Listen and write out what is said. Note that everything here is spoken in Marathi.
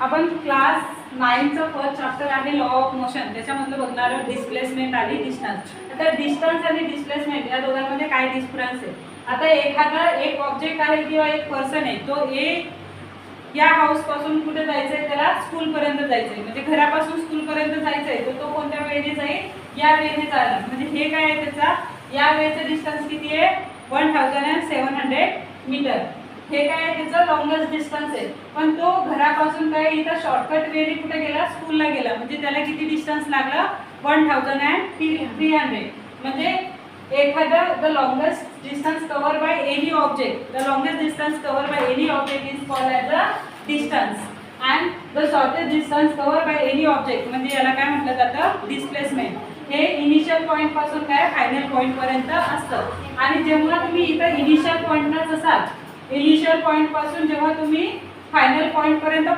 आपण क्लास नाईनचं फर्स्ट चॅप्टर आहे लॉ ऑफ मोशन त्याच्यामधलं बघणार आहोत डिस्प्लेसमेंट आणि डिस्टन्स आता डिस्टन्स आणि डिस्प्लेसमेंट या दोघांमध्ये काय डिफरन्स आहे? आता एखादा एक ऑब्जेक्ट आहे किंवा एक पर्सन आहे तो एक या हाऊसपासून कुठे जायचं आहे त्याला स्कूलपर्यंत जायचं आहे म्हणजे घरापासून स्कूलपर्यंत जायचं आहे तर तो कोणत्या वेळेने जाईल? या वेळेने जाणार. म्हणजे हे काय आहे त्याचा? या वेळेचं डिस्टन्स किती आहे? One thousand and seven hundred metre हे काय आहे? त्याचं लॉंगेस्ट डिस्टन्स आहे. पण तो घरापासून काय इथं शॉर्टकट वेने कुठे गेला? स्कूलला गेला. म्हणजे त्याला किती डिस्टन्स लागला? One thousand and three three hundred म्हणजे एखादा the longest distance cover by any object the longest distance cover by any object is call as a distance and the shortest distance cover by any object म्हणजे याला काय म्हटलं जातं? डिस्प्लेसमेंट हे इनिशियल पॉईंटपासून काय? फायनल पॉईंट पर्यंत असतं. आणि जेव्हा तुम्ही इथं इनिशियल पॉईंटलाच असाल इनिशियल पॉईंटपासून जेव्हा तुम्ही फायनल पॉईंटपर्यंत